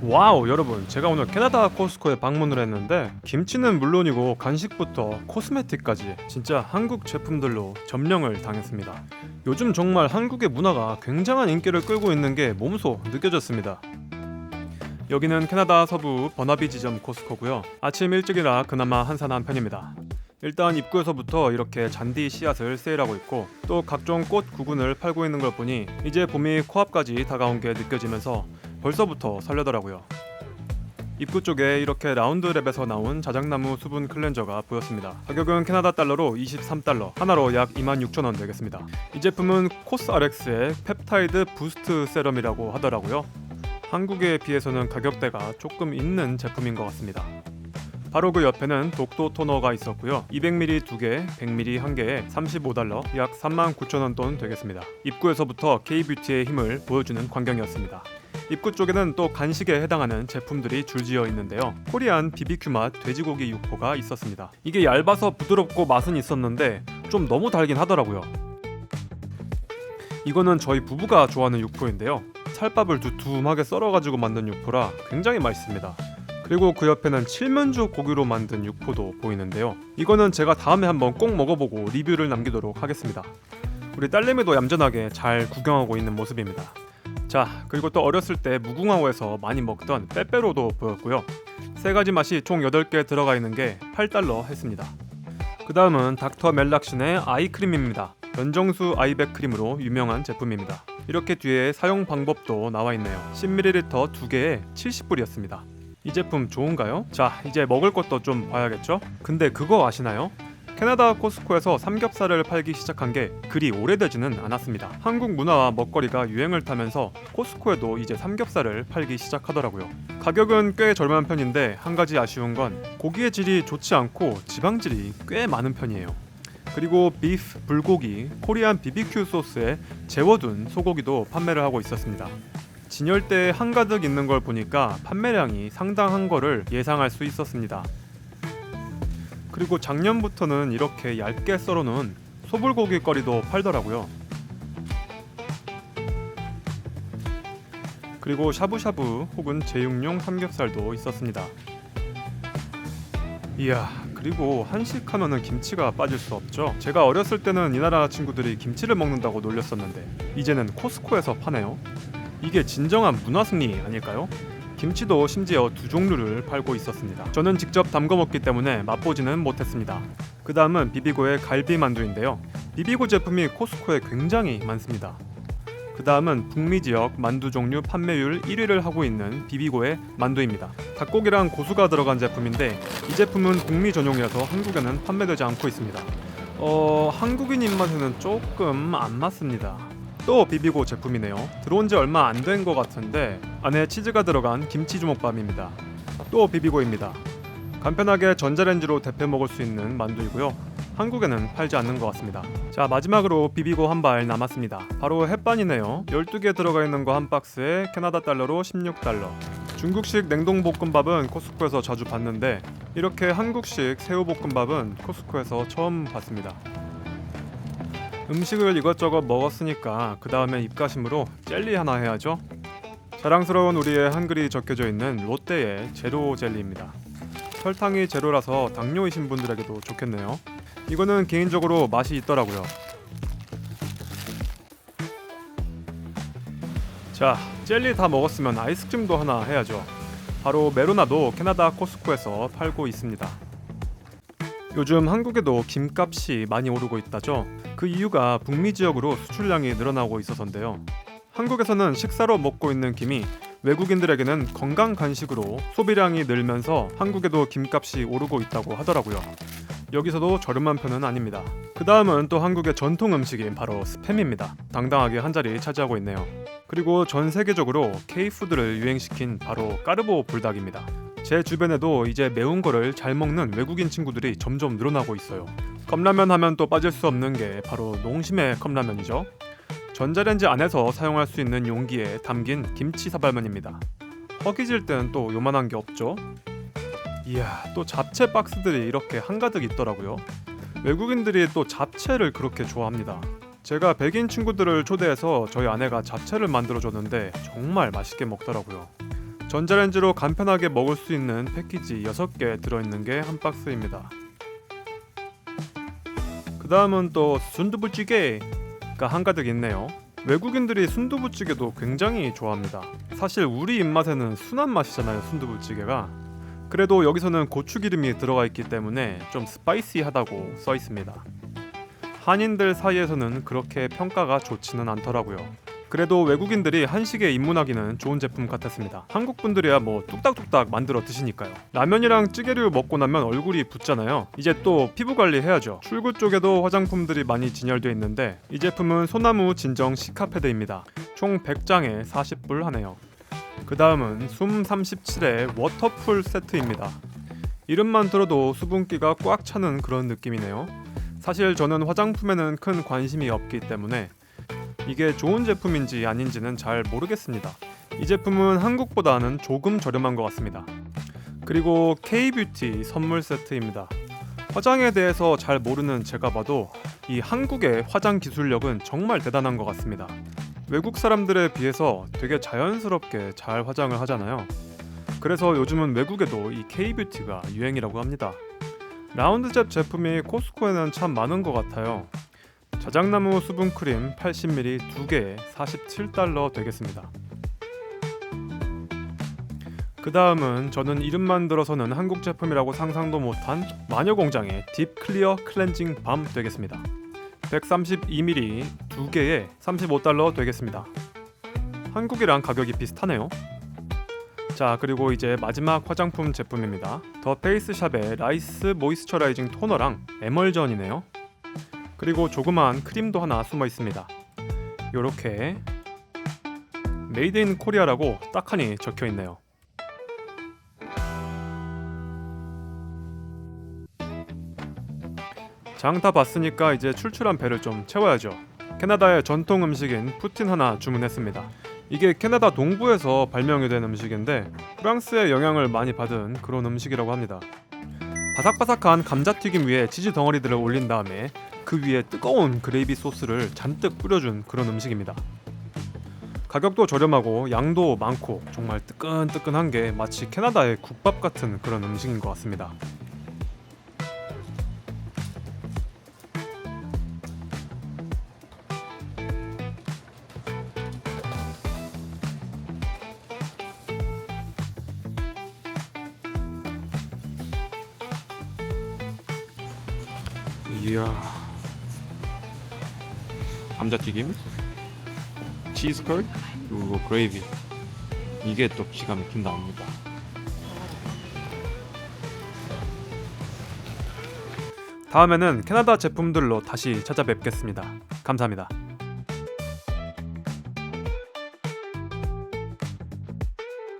와우 여러분. 제가 오늘 캐나다 코스코에 방문을 했는데 김치는 물론이고 간식부터 코스메틱까지 진짜 한국 제품들로 점령을 당했습니다. 요즘 정말 한국의 문화가 굉장한 인기를 끌고 있는 게 몸소 느껴졌습니다. 여기는 캐나다 서부 버나비 지점 코스코고요. 아침 일찍이라 그나마 한산한 편입니다. 일단 입구에서부터 이렇게 잔디 씨앗을 세일하고 있고 또 각종 꽃 구근을 팔고 있는 걸 보니 이제 봄이 코앞까지 다가온 게 느껴지면서 벌써부터 설레더라고요. 입구 쪽에 이렇게 라운드랩에서 나온 자작나무 수분 클렌저가 보였습니다. 가격은 캐나다 달러로 23달러, 하나로 약 26,000원 되겠습니다. 이 제품은 코스RX의 펩타이드 부스트 세럼이라고 하더라고요. 한국에 비해서는 가격대가 조금 있는 제품인 것 같습니다. 바로 그 옆에는 독도 토너가 있었고요. 200ml 2개, 100ml 1개에 35달러, 약 39,000원 돈 되겠습니다. 입구에서부터 K-뷰티의 힘을 보여주는 광경이었습니다. 입구 쪽에는 또 간식에 해당하는 제품들이 줄지어 있는데요. 코리안 BBQ 맛 돼지고기 육포가 있었습니다. 이게 얇아서 부드럽고 맛은 있었는데 좀 너무 달긴 하더라고요. 이거는 저희 부부가 좋아하는 육포인데요. 찰밥을 두툼하게 썰어가지고 만든 육포라 굉장히 맛있습니다. 그리고 그 옆에는 칠면조 고기로 만든 육포도 보이는데요. 이거는 제가 다음에 한번 꼭 먹어보고 리뷰를 남기도록 하겠습니다. 우리 딸내미도 얌전하게 잘 구경하고 있는 모습입니다. 자, 그리고 또 어렸을 때 무궁화호에서 많이 먹던 빼빼로도 보였고요. 세 가지 맛이 총 8개 들어가 있는 게 8달러 했습니다. 그 다음은 닥터 멜락신의 아이크림입니다. 연정수 아이백 크림으로 유명한 제품입니다. 이렇게 뒤에 사용 방법도 나와 있네요. 10ml 2개에 70불이었습니다. 이 제품 좋은가요? 자, 이제 먹을 것도 좀 봐야겠죠? 근데 그거 아시나요? 캐나다 코스코에서 삼겹살을 팔기 시작한 게 그리 오래되지는 않았습니다. 한국 문화와 먹거리가 유행을 타면서 코스코에도 이제 삼겹살을 팔기 시작하더라고요. 가격은 꽤 저렴한 편인데 한 가지 아쉬운 건 고기의 질이 좋지 않고 지방질이 꽤 많은 편이에요. 그리고 비프, 불고기, 코리안 BBQ 소스에 재워둔 소고기도 판매를 하고 있었습니다. 진열대에 한가득 있는 걸 보니까 판매량이 상당한 거를 예상할 수 있었습니다. 그리고 작년부터는 이렇게 얇게 썰어놓은 소불고기 거리도 팔더라고요. 그리고 샤브샤브 혹은 제육용 삼겹살도 있었습니다. 이야, 그리고 한식하면은 김치가 빠질 수 없죠. 제가 어렸을 때는 이 나라 친구들이 김치를 먹는다고 놀렸었는데 이제는 코스코에서 파네요. 이게 진정한 문화 승리 아닐까요? 김치도 심지어 두 종류를 팔고 있었습니다. 저는 직접 담궈 먹기 때문에 맛보지는 못했습니다. 그 다음은 비비고의 갈비 만두인데요. 비비고 제품이 코스코에 굉장히 많습니다. 그 다음은 북미 지역 만두 종류 판매율 1위를 하고 있는 비비고의 만두입니다. 닭고기랑 고수가 들어간 제품인데 이 제품은 북미 전용이라서 한국에는 판매되지 않고 있습니다. 어 한국인 입맛에는 조금 안 맞습니다. 또 비비고 제품이네요. 들어온 지 얼마 안 된 것 같은데 안에 치즈가 들어간 김치 주먹밥입니다. 또 비비고입니다. 간편하게 전자레인지로 데펴 먹을 수 있는 만두이고요. 한국에는 팔지 않는 것 같습니다. 자 마지막으로 비비고 한 발 남았습니다. 바로 햇반이네요. 12개 들어가 있는 거 한 박스에 캐나다 달러로 16달러. 중국식 냉동볶음밥은 코스코에서 자주 봤는데 이렇게 한국식 새우볶음밥은 코스코에서 처음 봤습니다. 음식을 이것저것 먹었으니까 그 다음에 입가심으로 젤리 하나 해야죠. 자랑스러운 우리의 한글이 적혀져 있는 롯데의 제로 젤리입니다. 설탕이 제로라서 당뇨이신 분들에게도 좋겠네요. 이거는 개인적으로 맛이 있더라고요. 자, 젤리 다 먹었으면 아이스크림도 하나 해야죠. 바로 메로나도 캐나다 코스코에서 팔고 있습니다. 요즘 한국에도 김값이 많이 오르고 있다죠. 그 이유가 북미 지역으로 수출량이 늘어나고 있어서인데요. 한국에서는 식사로 먹고 있는 김이 외국인들에게는 건강 간식으로 소비량이 늘면서 한국에도 김값이 오르고 있다고 하더라고요. 여기서도 저렴한 편은 아닙니다. 그 다음은 또 한국의 전통 음식인 바로 스팸입니다. 당당하게 한 자리 차지하고 있네요. 그리고 전 세계적으로 K푸드를 유행시킨 바로 까르보 불닭입니다. 제 주변에도 이제 매운 거를 잘 먹는 외국인 친구들이 점점 늘어나고 있어요. 컵라면 하면 또 빠질 수 없는 게 바로 농심의 컵라면이죠. 전자레인지 안에서 사용할 수 있는 용기에 담긴 김치 사발면입니다. 허기질 땐 또 요만한 게 없죠. 이야, 또 잡채 박스들이 이렇게 한가득 있더라고요. 외국인들이 또 잡채를 그렇게 좋아합니다. 제가 백인 친구들을 초대해서 저희 아내가 잡채를 만들어 줬는데 정말 맛있게 먹더라고요. 전자레인지로 간편하게 먹을 수 있는 패키지 6개 들어있는 게 한 박스입니다. 그 다음은 또 순두부찌개가 한가득 있네요. 외국인들이 순두부찌개도 굉장히 좋아합니다. 사실 우리 입맛에는 순한 맛이잖아요, 순두부찌개가. 그래도 여기서는 고추기름이 들어가 있기 때문에 좀 스파이시하다고 써 있습니다. 한인들 사이에서는 그렇게 평가가 좋지는 않더라고요. 그래도 외국인들이 한식에 입문하기는 좋은 제품 같았습니다. 한국 분들이야 뭐 뚝딱뚝딱 만들어 드시니까요. 라면이랑 찌개류 먹고 나면 얼굴이 붓잖아요. 이제 또 피부 관리 해야죠. 출구 쪽에도 화장품들이 많이 진열되어 있는데 이 제품은 소나무 진정 시카패드입니다. 총 100장에 40불 하네요. 그 다음은 숨 37의 워터풀 세트입니다. 이름만 들어도 수분기가 꽉 차는 그런 느낌이네요. 사실 저는 화장품에는 큰 관심이 없기 때문에 이게 좋은 제품인지 아닌지는 잘 모르겠습니다. 이 제품은 한국보다는 조금 저렴한 것 같습니다. 그리고 K-뷰티 선물 세트입니다. 화장에 대해서 잘 모르는 제가 봐도 이 한국의 화장 기술력은 정말 대단한 것 같습니다. 외국 사람들에 비해서 되게 자연스럽게 잘 화장을 하잖아요. 그래서 요즘은 외국에도 이 K-뷰티가 유행이라고 합니다. 라운드잽 제품이 코스코에는 참 많은 것 같아요. 자작나무 수분 크림 80ml 2개에 47달러 되겠습니다. 그 다음은 저는 이름만 들어서는 한국 제품이라고 상상도 못한 마녀공장의 딥 클리어 클렌징 밤 되겠습니다. 132ml 2개에 35달러 되겠습니다. 한국이랑 가격이 비슷하네요. 자 그리고 이제 마지막 화장품 제품입니다. 더 페이스샵의 라이스 모이스처라이징 토너랑 에멀전이네요. 그리고 조그마한 크림도 하나 숨어 있습니다. 요렇게 메이드 인 코리아라고 딱하니 적혀 있네요. 장 다 봤으니까 이제 출출한 배를 좀 채워야죠. 캐나다의 전통 음식인 푸틴 하나 주문했습니다. 이게 캐나다 동부에서 발명이 된 음식인데 프랑스의 영향을 많이 받은 그런 음식이라고 합니다. 바삭바삭한 감자튀김 위에 치즈 덩어리들을 올린 다음에 그 위에 뜨거운 그레이비 소스를 잔뜩 뿌려준 그런 음식입니다. 가격도 저렴하고 양도 많고 정말 뜨끈뜨끈한 게 마치 캐나다의 국밥 같은 그런 음식인 것 같습니다. 이야 감자튀김 치즈 컬 그리고 그레이비 이게 또 기가 막힌답니다 다음에는 캐나다 제품들로 다시 찾아뵙겠습니다. 감사합니다.